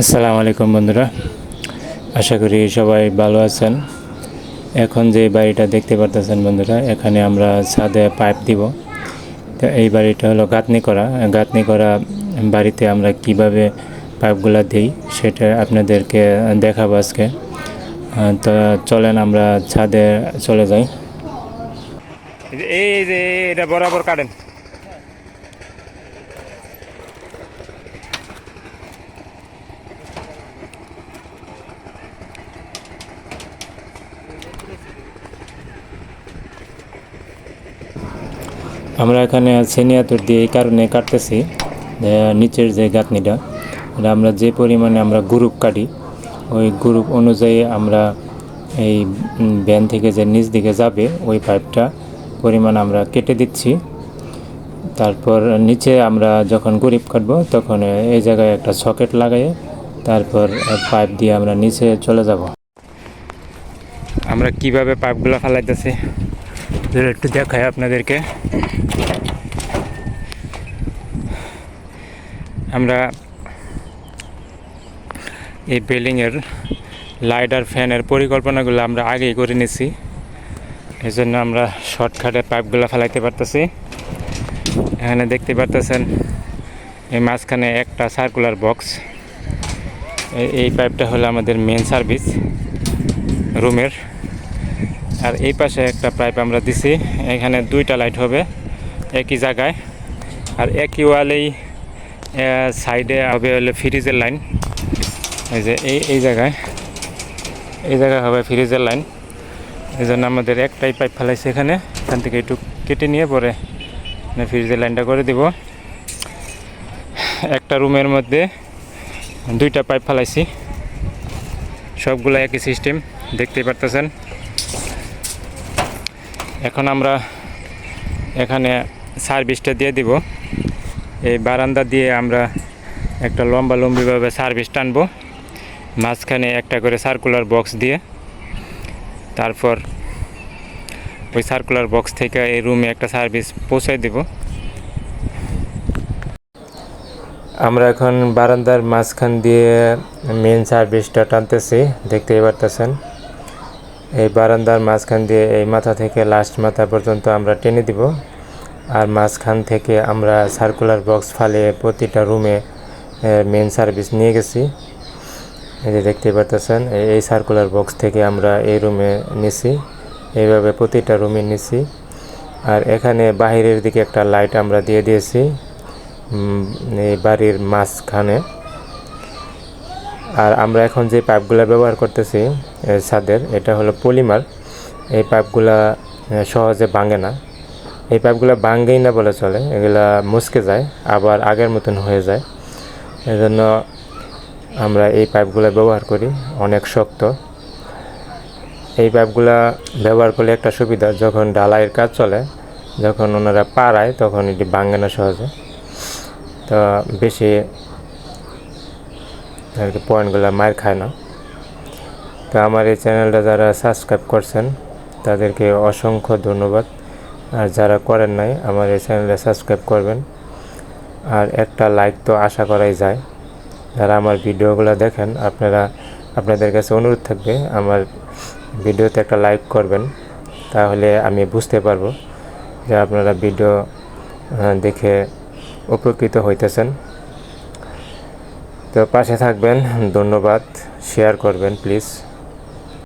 আসসালামু আলাইকুম বন্ধুরা। আশা করি সবাই ভালো আছেন। এখন যে বাড়িটা দেখতে পারতেছেন বন্ধুরা, এখানে আমরা ছাদে পাইপ দিব। তো এই বাড়িটা হলো গাঁথনি করা গাঁথনি করা বাড়িতে আমরা কীভাবে পাইপগুলো দিই সেটা আপনাদেরকে দেখাবো আজকে। তো চলেন আমরা ছাদে চলে যাই। এই যে, এটা বরাবর কাটেন। আমরা এখানে সেনিয়াতুর দিয়ে এই কারণে কাটতেছি নিচের যে গাঁথনিটা, এটা আমরা যে পরিমাণে আমরা গ্রুপ কাটি, ওই গ্রুপ অনুযায়ী আমরা এই ব্যান থেকে যে নিচ দিকে যাবে, ওই পাইপটা পরিমাণ আমরা কেটে দিচ্ছি। তারপর নিচে আমরা যখন গরিব কাটবো, তখন এই জায়গায় একটা সকেট লাগাই তারপর পাইপ দিয়ে আমরা নিচে চলে যাব। আমরা কীভাবে পাইপগুলো ফালাইতেছি? একটু দেখাই আপনাদেরকে আমরা এই বিল্ডিংয়ের লাইট আর ফ্যানের পরিকল্পনাগুলো আমরা আগেই করে নিছি এই জন্য আমরা শর্টকাটে পাইপগুলো ফেলাইতে পারতেছি এখানে দেখতে পারতেছেন এই মাঝখানে একটা সার্কুলার বক্স এই পাইপটা হলো আমাদের মেন সার্ভিস রুমের আর এই পাশে একটা পাইপ আমরা দিছি। এখানে দুইটা লাইট হবে, একই জায়গায়। আর একই ওয়ালেই সাইডে হবে হলে ফ্রিজের লাইন এই যে, এই এই জায়গায়। এই জায়গায় হবে ফ্রিজের লাইন এই জন্য আমাদের একটাই পাইপ ফেলাইছে এখানে। এখান থেকে একটু কেটে নিয়ে পরে ফ্রিজের লাইনটা করে দিব। একটা রুমের মধ্যে দুইটা পাইপ ফেলাইছি। সবগুলো একই সিস্টেম দেখতেই পারতেছেন। এখন আমরা এখানে সার্ভিসটা দিয়ে দিব। এই বারান্দা দিয়ে আমরা একটা লম্বা লম্বিভাবে সার্ভিস টানবো। মাঝখানে একটা করে সার্কুলার বক্স দিয়ে। তারপর ওই সার্কুলার বক্স থেকে এই রুমে একটা সার্ভিস পৌঁছায় দিব। আমরা এখন বারান্দার মাঝখান দিয়ে মেন সার্ভিসটা টানতেছি। দেখতেই পারতেছেন। এই বারান্দার মাঝখান দিয়ে এই মাথা থেকে লাস্ট মাথা পর্যন্ত আমরা টেনে দিব। আর মাঝখান থেকে আমরা সার্কুলার বক্স ফালিয়ে প্রতিটা রুমে মেন সার্ভিস নিয়ে গেছি। এই যে দেখতে এই- এই সার্কুলার বক্স থেকে আমরা এই রুমে নিছি। এইভাবে প্রতিটা রুমে নিছি। আর এখানে বাহিরের দিকে একটা লাইট আমরা দিয়ে দিয়েছি। এই বাড়ির মাঝখানে। আর আমরা এখন যে পাইপগুলো ব্যবহার করতেছি ছাদের, এটা হলো পলিমার। এই পাইপগুলা সহজে ভাঙে না। এই পাইপগুলো ভাঙ্গেই না বলে চলে, এগুলা মুচকে যায়, আবার আগের মতন হয়ে যায়। এজন্য আমরা এই পাইপগুলো ব্যবহার করি, অনেক শক্ত। এই পাইপগুলা ব্যবহার করলে একটা সুবিধা, যখন ঢালাইয়ের কাজ চলে, যখন ওনারা পাড়ায়, তখন এটি ভাঙে না সহজে। তো বেশি আর কি পয়েন্টগুলো মার খায় না। তো আমার এই চ্যানেলটা যারা সাবস্ক্রাইব করছেন, তাদেরকে অসংখ্য ধন্যবাদ। আর যারা করেন নাই, আমার এই চ্যানেলে সাবস্ক্রাইব করবেন। আর একটা লাইক তো আশা করাই যায়। যারা আমার ভিডিওগুলো দেখেন, আপনারা, আপনাদের কাছে অনুরোধ থাকবে, আমার ভিডিওতে একটা লাইক করবেন। তাহলে আমি বুঝতে পারব যে আপনারা ভিডিও দেখে উপকৃত হইতেছেন। তো পাশে থাকবেন ধন্যবাদ। শেয়ার করবেন প্লিজ